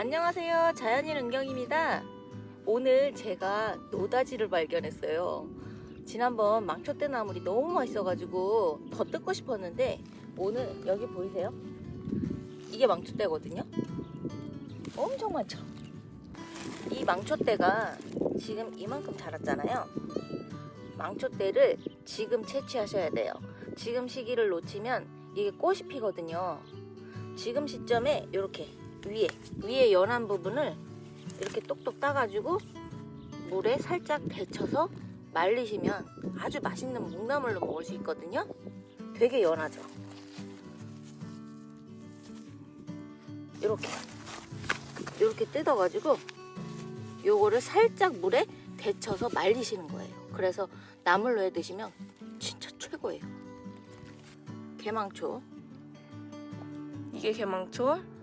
안녕하세요. 자연인 은경입니다. 오늘 제가 노다지를 발견했어요. 지난번 망초대 나물이 너무 맛있어가지고 더 뜯고 싶었는데 오늘 여기 보이세요? 이게 망초대거든요. 엄청 많죠. 이 망초대가 지금 이만큼 자랐잖아요. 망초대를 지금 채취하셔야 돼요. 지금 시기를 놓치면 이게 꽃이 피거든요. 지금 시점에 이렇게 위에 위에 연한 부분을 이렇게 똑똑 따가지고 물에 살짝 데쳐서 말리시면 아주 맛있는 묵나물로 먹을 수 있거든요. 되게 연하죠. 이렇게 이렇게 뜯어가지고 요거를 살짝 물에 데쳐서 말리시는 거예요. 그래서 나물로 해 드시면 진짜 최고예요. 개망초. 이게 개망초.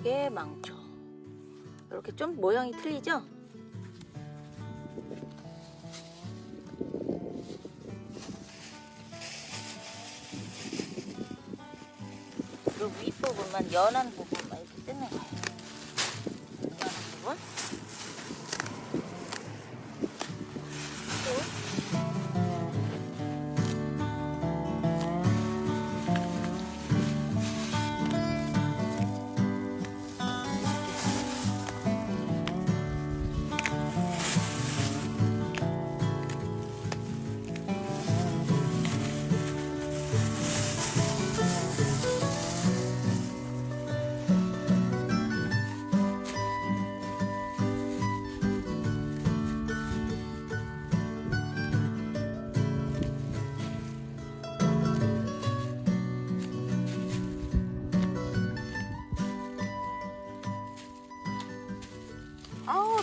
이게 망초. 이렇게 좀 모양이 틀리죠? 그 윗부분만 연한 부분만 이렇게 뜯는 거예요. 연한 부분.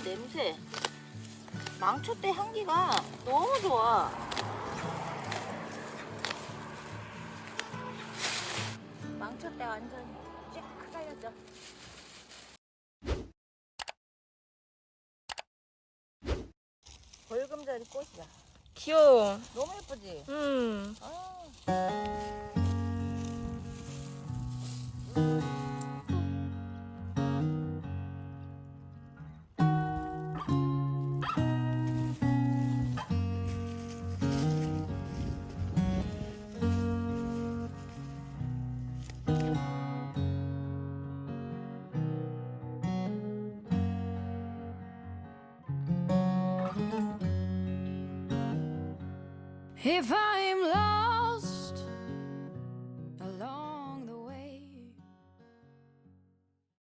냄새 망초대 향기가 너무 좋아 망초대 완전 쫙 깔려져 벌금자리 꽃이야 귀여워. 너무 예쁘지? 음. 아. If I'm lost